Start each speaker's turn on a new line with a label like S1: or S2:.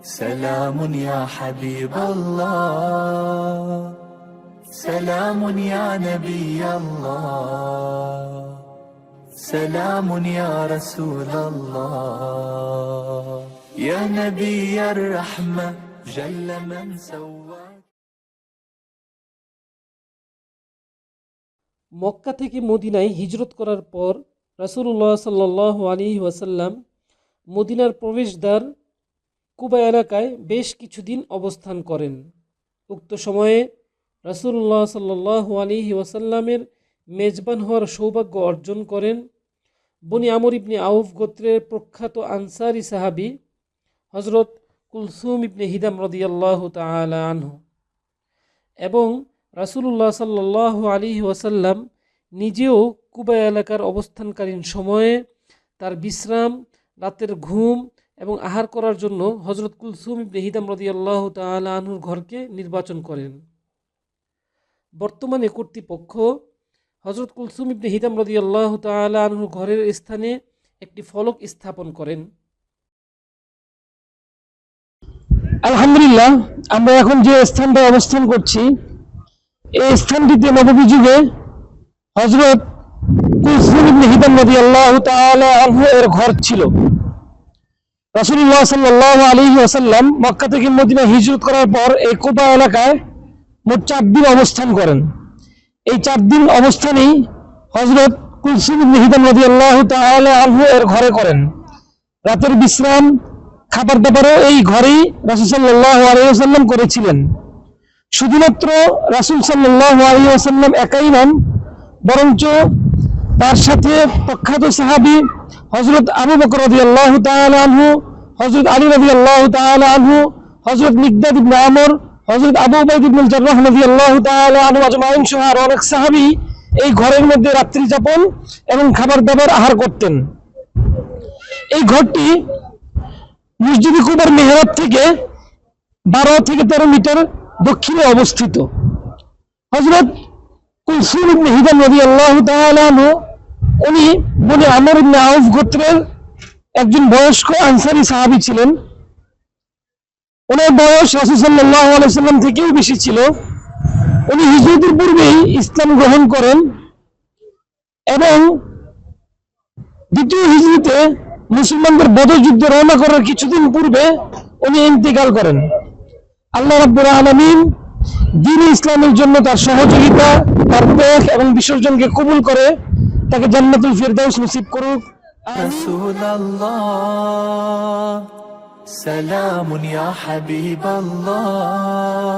S1: سلام يا حبيب الله سلام يا نبي الله سلام يا رسول الله يا نبي الرحمة جل من سواك
S2: মক্কা থেকে মদিনায় হিজরত করার পর রাসূলুল্লাহ সাল্লাহ আলী ওয়াসাল্লাম মদিনার প্রবেশদ্বার কুবা এলাকায় বেশ কিছুদিন অবস্থান করেন। উক্ত সময়ে রাসূলুল্লাহ সাল্লাহ আলী ওয়াসাল্লামের মেজবান হওয়ার সৌভাগ্য অর্জন করেন বনি আমর ইবনে আউফ গোত্রের প্রখ্যাত আনসারি সাহাবি হজরত কুলসুম ইবনে হিদাম রদিয়াল্লাহ তাআলা আনহু এবং রাসূলুল্লাহ সাল্লাহ আলী ওয়াসাল্লাম নিজেও কুবা এলাকার অবস্থানকালীন সময়ে তার বিশ্রাম, রাতের ঘুম এবং আহার করার জন্য হজরত কুলসুম ইবনে হিদাম রদিয়াল্লাহ তাআলা আনহুর ঘরকে নির্বাচন করেন। বর্তমানে কর্তৃপক্ষ হজরত কুলসুম ইবনে হিদাম রদিয়াল্লাহ তাআলা আনহুর ঘরের স্থানে একটি ফলক স্থাপন করেন।
S3: আলহামদুলিল্লাহ, আমরা এখন যে স্থানটায় অবস্থান করছি, এই স্থানটিতে নববী যুগে হজরত কুলসুম ইবনে হিদাম রাদিয়াল্লাহু আনহু এর ঘর ছিল। রাসূলুল্লাহ সাল্লাল্লাহু আলাইহি ওয়াসাল্লাম মক্কা থেকে মদিনা হিজরত করার পর এই কোবা এলাকায় মোট চার দিন অবস্থান করেন। এই চার দিন অবস্থানেই হজরত কুলসুম হিদাম রাদিয়াল্লাহু তাআলা আনহু এর ঘরে করেন। রাতের বিশ্রাম, খাবার দাবারও এই ঘরেই রাসুল সাল্লাহ আলিয়াল্লাম করেছিলেন। শুধুমাত্র রাসুল সাল্লাহ আলিয়াল্লাম একাই নন, বরঞ্চ তার সাথে প্রখ্যাত সাহাবি হজরত আবু বকর রদি আল্লাহ আনহু হজরত আলী রদি আল্লাহ আনহু হজরত মিকদাদ ইবনে আমর হজরত আবু উবাইদ ইবনুল জার্রাহ রদি আল্লাহ আনহু আজমাইন সহ আরও অনেক সাহাবি এই ঘরের মধ্যে রাত্রি যাপন এবং খাবার দাবার আহার করতেন। এই ঘরটি মসজিদ কুবার মেহরাব থেকে বারো থেকে তেরো মিটার দক্ষিণে অবস্থিত। হজরত কুলসুম ইবনে হিদাম নবী আল্লাহ তাআলাহু উনি বলে আমর আউফ গোত্রের একজন বয়স্ক আনসারী সাহাবী ছিলেন। ওনার বয়স রাসূল সাল্লাল্লাহু থেকেও বেশি ছিল। উনি হিজরতের পূর্বেই ইসলাম গ্রহণ করেন এবং দ্বিতীয় হিজরিতে মুসলমানদের বদর রওনা করার কিছুদিন পূর্বে উনি ইন্তেকাল করেন। আল্লাহ রাব্বুল আলামিন দিন ইসলামের জন্য তার সহযোগিতা, তার ত্যাগ এবং বিসর্জনকে কবুল করে তাকে জান্নাতুল ফিরদাউস নসিব করুক।
S1: সালামুন ইয়া হাবিবাল্লাহ।